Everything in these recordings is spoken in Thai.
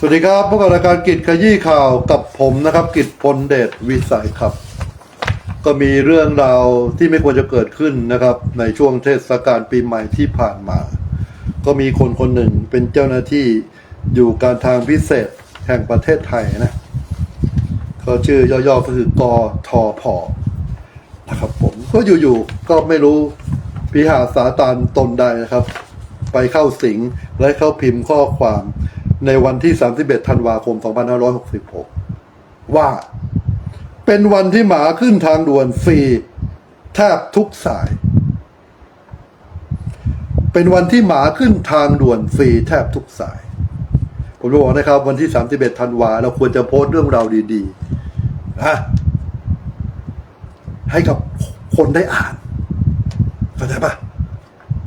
สวัสดีครับพบกับรายการกิจขยี้ข่าวกับผมนะครับ กิจพลเดชวิสัยครับ ก็มีเรื่องราวที่ไม่ควรจะเกิดขึ้นนะครับ ในช่วงเทศกาลปีใหม่ที่ผ่านมา ก็มีคนคนหนึ่งเป็นเจ้าหน้าที่อยู่การทางพิเศษแห่งประเทศไทยนะเขาชื่อย่อๆก็คือกทพนะครับผมก็อยู่ๆก็ไม่รู้พิหาสาตานตนใดนะครับ ไปเข้าสิงและเข้าพิมพ์ข้อความ ในวันที่ 31 ธันวาคม 2566 ว่า เป็นวันที่หมาขึ้นทางด่วนฟรีแทบทุกสาย เป็นวันที่หมาขึ้นทางด่วนฟรีแทบทุกสาย ผมจะบอกนะครับ วันที่ 31 ธันวาเราควรจะโพสต์เรื่องราวดีๆนะให้กับคนได้อ่านเข้าใจปะ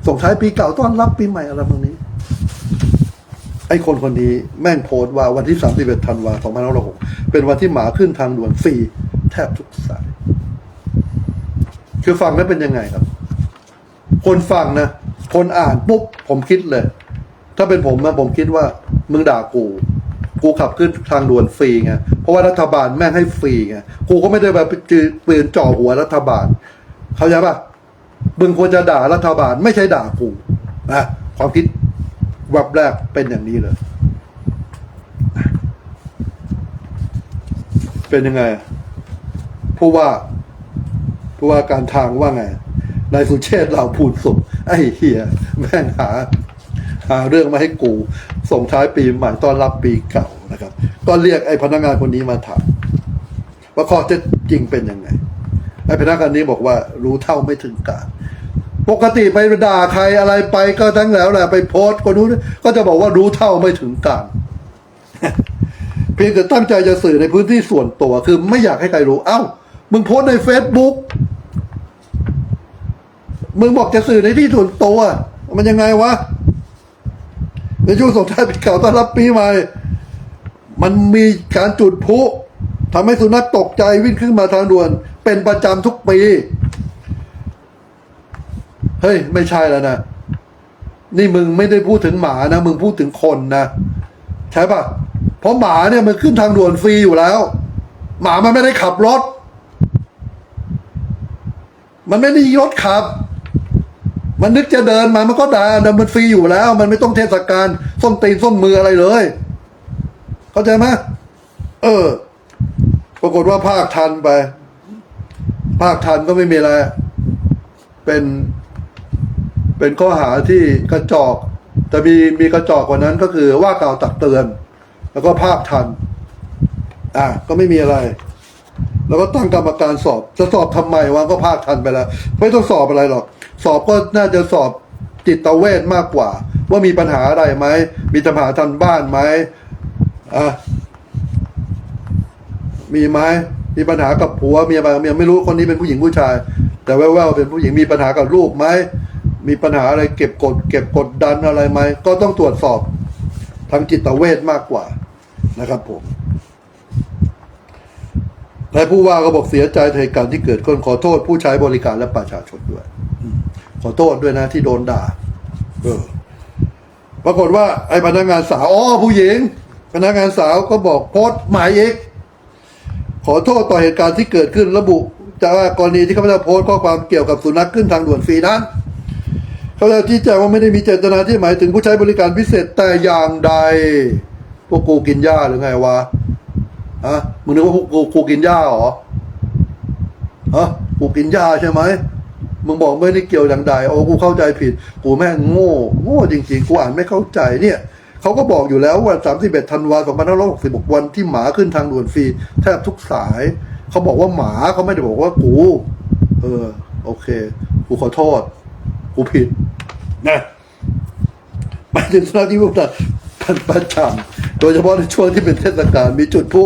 ส่งท้ายปีเก่าต้อนรับปีใหม่อะไรพวกนี้ ไอ้คนคนนี้แม่งโพสต์ว่าวันที่ 31ธันวาคม2566เป็นวันที่หมาขึ้นทางด่วนฟรีแทบทุกสาย คือฟังแล้วเป็นยังไงครับ คนฟังนะ คนอ่านปุ๊บผมคิดเลย ถ้าเป็นผมนะผมคิดว่า มึงด่ากู กูขับขึ้นทางด่วนฟรีไง เพราะว่ารัฐบาลแม่งให้ฟรีไง กูก็ไม่ได้แบบจือปืนจ่อหัวรัฐบาล เข้าใจปะมึงควรจะด่ารัฐบาลไม่ใช่ด่ากูนะความคิด แบบแรกเป็นอย่างนี้เลย เป็นยังไงผู้ว่าผู้ว่าการทางว่าไงนายสุเชษฐ์เราพูดสุขไอ้เฮียแม่งหา หาเรื่องมาให้กู ส่งท้ายปีใหม่ต้อนรับปีเก่านะครับ ก็เรียกไอ้พนักงานคนนี้มาถามว่าข้อเท็จจริงเป็นยังไงไอ้พนักงานนี้บอกว่ารู้เท่าไม่ถึงการ ปกติไปด่าใครอะไรไปก็ทั้งแล้วแหละไปโพสต์คนนู้นก็จะบอกว่ารู้เท่าไม่ถึงการเพียงแต่ตั้งใจจะสื่อในพื้นที่ส่วนตัว คือไม่อยากให้ใครรู้ เอ้า มึงโพสในเฟซบุ๊กมึงบอกจะสื่อในที่ส่วนตัว มันยังไงวะในช่วงสงท้ายปีเก่าต้อนรับปีใหม่ มันมีการจุดพลุทำให้สุนัขตกใจวิ่งขึ้นมาทางด่วน เป็นประจำทุกปี เฮ้ย ไม่ใช่แล้วนะ นี่มึงไม่ได้พูดถึงหมานะ มึงพูดถึงคนนะใช่ปะเพราะหมาเนี่ยมันขึ้นทางด่วนฟรีอยู่แล้ว หมามันไม่ได้ขับรถ มันไม่ได้รถขับ มันนึกจะเดินมามันก็ด่าแต่มันฟรีอยู่แล้ว มันไม่ต้องเทศกาลส้นตีนส้นมืออะไรเลย เข้าใจไหมเออ ปรากฏว่าภาคทันไป ภาคทันก็ไม่มีอะไร เป็น เป็นข้อหาที่กระจอกแต่มีมีกระจอกกว่านั้นก็คือว่ากล่าวตักเตือน แล้วก็ภาคทัน อะก็ไม่มีอะไร แล้วก็ตั้งกรรมการสอบ จะสอบทำไมวะก็ภาคทันไปแล้ว ไม่ต้องสอบอะไรหรอก สอบก็น่าจะสอบจิตเวชมากกว่า ว่ามีปัญหาอะไรไหม มีปัญหาทันบ้านไหมอะมีไหมมีปัญหากับผัวเมียบางเมียไม่รู้คนนี้เป็นผู้หญิงผู้ชาย แต่แว่วๆเป็นผู้หญิงมีปัญหากับลูกไหม มีปัญหาอะไรเก็บกด เก็บกดดันอะไรไหมก็ต้องตรวจสอบทางจิตเวชมากกว่านะครับผมนายผู้ว่าก็บอกเสียใจเหตุการณ์ที่เกิดขึ้นขอโทษผู้ใช้บริการและประชาชนด้วย ขอโทษด้วยนะที่โดนด่า เออ ปรากฏว่าไอ้พนักงานสาวอ๋อผู้หญิง พนักงานสาวก็บอกโพสต์หมายเอกขอโทษต่อเหตุการณ์ที่เกิดขึ้นระบุจะว่ากรณีที่ข้าพเจ้าโพสต์ข้อความเกี่ยวกับสุนัขขึ้นทางด่วนฟรีนั้น ขาพเจ้าชี้แจงว่าไม่ได้มีเจตนาที่หมายถึงผู้ใช้บริการพิเศษแต่อย่างใด พวกกูกินหญ้าหรือไงวะฮะมึงนึกว่าพวกกูกูกินหญ้าเหรอฮะกูกินหญ้าใช่ไหมมึงบอกไม่ได้เกี่ยวอย่างใดโอ้กูเข้าใจผิด กูแม่งโง่ โง่จริงๆ กูอ่านไม่เข้าใจเนี่ยเขาก็บอกอยู่แล้วว่า 31 ธันวาคม2566 วันที่หมาขึ้นทางด่วนฟรี แทบทุกสาย เขาบอกว่าหมาเขาไม่ได้บอกว่ากู เออ โอเค กูขอโทษ กูผิด นะหมายถึงสถานที่พวกนั้นพันประจำโดยเฉพาะในช่วงที่เป็นเทศกาลมีจุดพลุ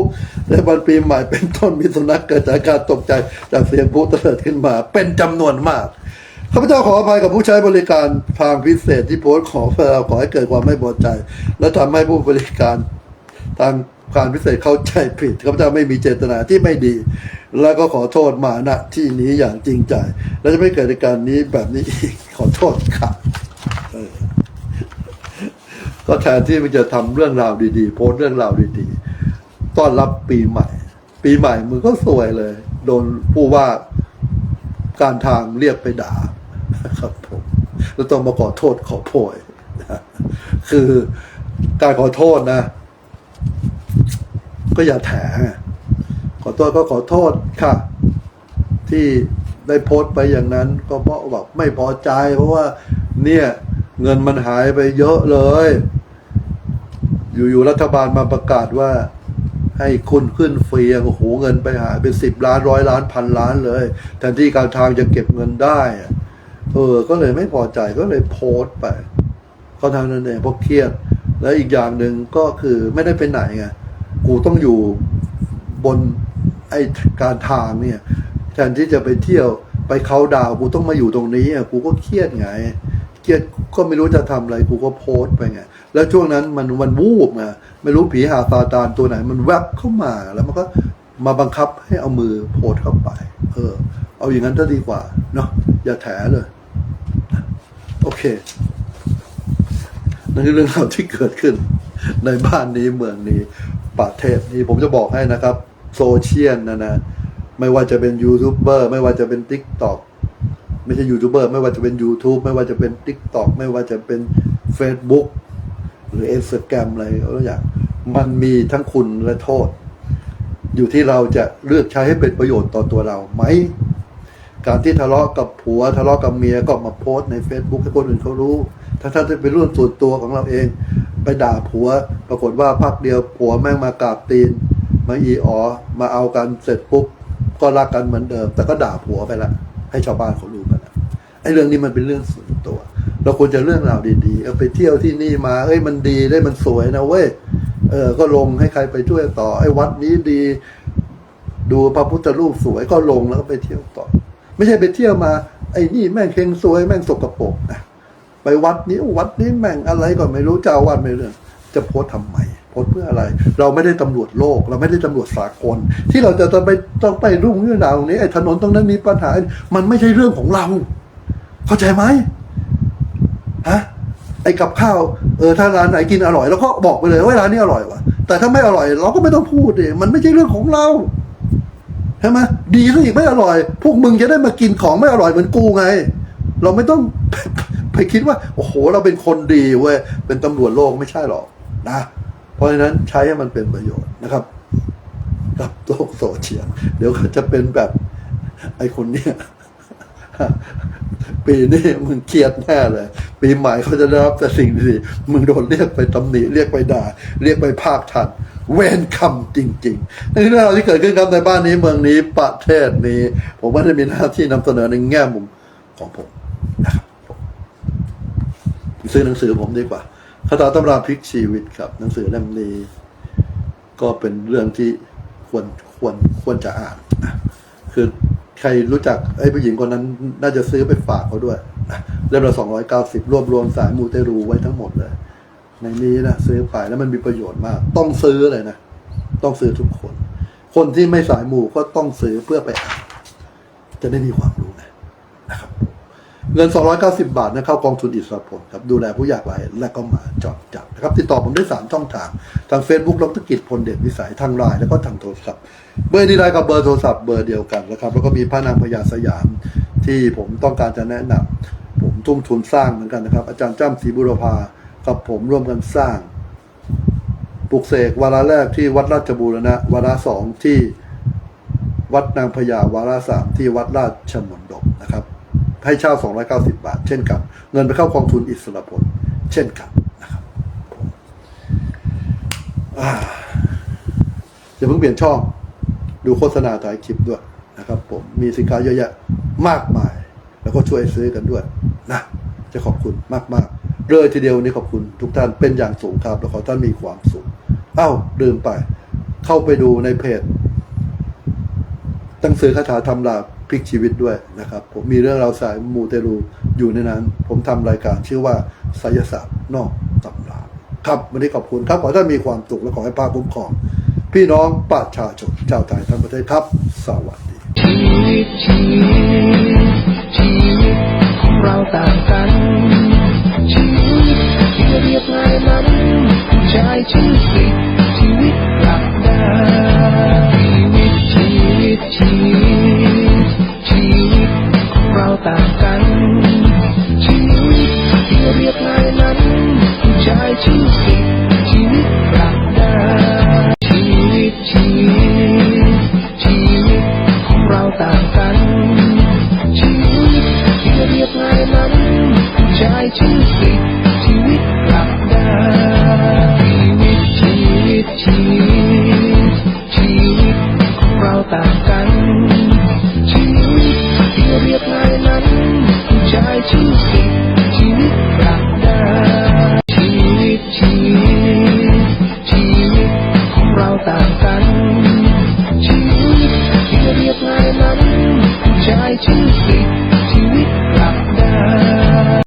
ในวันปีใหม่เป็นต้นมีสุนัขเกิดจากการตกใจจากเสียงพลุเติดขึ้นมา เป็นจำนวนมากข้าพเจ้าขออภัยกับผู้ใช้บริการทางพิเศษที่โพสต์ขอเพื่อขอให้เกิดความไม่พอใจ และทำให้ผู้บริการทางการพิเศษเข้าใจผิดข้าพเจ้าไม่มีเจตนาที่ไม่ดี แล้วก็ขอโทษมาณที่นี้อย่างจริงใจ และจะไม่เกิดเหตุการณ์นี้แบบนี้อีกขอโทษค่ะเออ ก็แทนที่มันจะทำเรื่องราวดีๆ โพสเรื่องราวดีๆ ต้อนรับปีใหม่ ปีใหม่มึงก็สวยเลย โดนผู้ว่าการทางเรียกไปด่าครับผมแล้วต้องมาขอโทษขอโพยนะคือการขอโทษนะ ก็อย่าแถขอโทษก็ขอโทษค่ะ ที่ได้โพสต์ไปอย่างนั้น ก็เพราะแบบไม่พอใจ เพราะว่าเนี่ย เงินมันหายไปเยอะเลย อยู่ๆรัฐบาลมาประกาศว่า ให้คุณขึ้นฟรีโอ้โหเงินไปหายเป็นสิบล้านร้อยล้านพันล้านเลยแทนที่การทางจะเก็บเงินได้เออ ก็เลยไม่พอใจก็เลยโพสต์ไปเขาทางนั้นเองเพราะเครียด แล้วอีกอย่างหนึ่งก็คือไม่ได้ไปไหนไงกูต้องอยู่บนไอการทางเนี่ยแทนที่จะไปเที่ยวไปเขาดาวกูต้องมาอยู่ตรงนี้อะกูก็เครียดไง เครียดก็ไม่รู้จะทำอะไรกูก็โพสต์ไปไง แล้วช่วงนั้นมันมันวูบไงไม่รู้ผีหาซาตานตัวไหน มันแวบเข้ามาแล้วมันก็มาบังคับให้เอามือโพสเข้าไป เออ เอาอย่างนั้นจะดีกว่า เนาะอย่าแถเลย โอเค นั่นคือเรื่องราวที่เกิดขึ้น ในบ้านนี้เมืองนี้ประเทศนี้ผมจะบอกให้นะครับ โซเชียลนะนะ ไม่ว่าจะเป็นยูทูบเบอร์ไม่ว่าจะเป็น t ิ k t o k ไม่ใช่ยูทูบเบอร์ไม่ว่าจะเป็น YouTube ไม่ว่าจะเป็น t ิ k t o k ไม่ว่าจะเป็น Facebook หรือ Instagram อะไรก็อย่าง มันมีทั้งคุณและโทษ อยู่ที่เราจะเลือกใช้ให้เป็นประโยชน์ต่อตัวเราไหม การที่ทะเลาะกับผัวทะเลาะกับเมียก็มาโพสต์ใน Facebook ให้คนอื่นเขารู้ ถ้าท่านจะเป็นเรื่องส่วนตัวของเราเอง ไปด่าผัว ปรากฏว่าพักเดียวผัวแม่งมากราบตีน มาอีอ๋อมาเอากันเสร็จปุ๊บก็รักกันเหมือนเดิม แต่ก็ด่าผัวไปละให้ชาวบ้านเขารู้ อ้เรื่องนี้มันเป็นเรื่องส่วนตัว เราควรจะเรื่องราวดีๆเอาไปเที่ยวที่นี่มา เอ้ยมันดีได้มันสวยนะเว้ยเออ ก็ลงให้ใครไปช่วยต่อ ไอ้วัดนี้ดี ดูพระพุทธรูปสวยก็ลงแล้วก็ไปเที่ยวต่อ ไม่ใช่ไปเที่ยวมา ไอ้นี่แม่งเฮงซวยแม่งสกปรกนะไปวัดนี้วัดนี้แม่งอะไรก็ไม่รู้เจ้าอาวาดไม่เรื่องจะโพสต์ทำไมโพสเพื่ออะไร เราไม่ได้ตำรวจโลก เราไม่ได้ตำรวจสากล ที่เราจะต้องไปต้องไปรุ่งเรื่องราวนี้ไอ้ถนนตรงนั้นมีปัญหา มันไม่ใช่เรื่องของเรา เข้าใจไหมฮะไอ้กับข้าวเออถ้าร้านไหนกินอร่อยแล้วก็บอกไปเลยว่าร้านนี้อร่อยวะแต่ถ้าไม่อร่อยเราก็ไม่ต้องพูดดิมันไม่ใช่เรื่องของเราใช่ไหมดีซะอีกไม่อร่อย พวกมึงจะได้มากินของไม่อร่อยเหมือนกูไง เราไม่ต้องไปคิดว่า โอ้โห เราเป็นคนดีเว้ยเป็นตำรวจโลกไม่ใช่หรอกนะเพราะฉะนั้นใช้ให้มันเป็นประโยชน์นะครับ กับโลกโซเชียลเดี๋ยวเขาจะเป็นแบบไอ้คนเนี้ย ปีนี้มึงเครียดแน่เลย ปีใหม่เขาจะได้รับแต่สิ่งดีๆมึงโดนเรียกไปตำหนิเรียกไปด่า เรียกไปภาคทันเวรคำจริงๆในเรื่องราวที่เกิดขึ้นครับในบ้านนี้เมืองนี้ประเทศนี้ ผมไม่ได้มีหน้าที่นำเสนอในแง่มุมของผมนะครับซื้อหนังสือผมดีกว่าคาถาตำราพลิกชีวิตครับ หนังสือเล่มนี้ ก็เป็นเรื่องที่ควรควรควรจะอ่าน คือ ใครรู้จักไอ้ผู้หญิงคนนั้นน่าจะซื้อไปฝากเขาด้วยนะเล่มละสองร้อยเก้าสิบรวบรวมสายมูเตรูไว้ทั้งหมดเลย ในนี้นะซื้อไปแล้วมันมีประโยชน์มาก ต้องซื้อเลยนะ ต้องซื้อทุกคน คนที่ไม่สายมูก็ต้องซื้อเพื่อไปอ่านจะได้มีความรู้ เงิน 290 บาทนะเข้ากองทุนอิสระผลครับดูแลผู้ยากไร้และก็หมาจอดจับนะครับ ติดต่อผมได้ 3 ช่องทาง ทาง Facebook ดรกิจพลเดชวิสัยทางไลน์แล้วก็ทางโทรศัพท์ เบอร์ดีไลน์กับเบอร์โทรศัพท์เบอร์เดียวกันนะครับ แล้วก็มีพระนางพญาสยามที่ผมต้องการจะแนะนำผมทุ่มทุนสร้างเหมือนกันนะครับ อาจารย์จ้ำศรีบุรพากับผมร่วมกันสร้างปลุกเสกวาระแรกที่วัดราชบูรณะวาระสองที่วัดนางพญาวาระสามที่วัดราชมนดบนะครับ ให้เช่า 290 บาท เช่นกัน เงินไปเข้ากองทุนอิสระผล เช่นกันนะครับอย่าเพิ่งเปลี่ยนช่อง ดูโฆษณาถ่ายคลิปด้วยนะครับ ผมมีสินค้าเยอะแยะมากมาย แล้วก็ช่วยซื้อกันด้วยนะจะขอบคุณมากๆเลยทีเดียวนี้ขอบคุณทุกท่านเป็นอย่างสูงครับแล้วขอท่านมีความสุขเอ้าลืมไป เข้าไปดูในเพจหนังสือคาถาทำลา พลิกชีวิตด้วยนะครับ ผมมีเรื่องราวสายมูเตลูอยู่ในนั้น ผมทำรายการชื่อว่าไสยศาสตร์นอกตำราครับวันนี้ขอบคุณครับ ขอให้ท่านมีความสุขและขอให้พระคุ้มครอง พี่น้องประชาชนชาวไทยทั้งประเทศครับ สวัสดี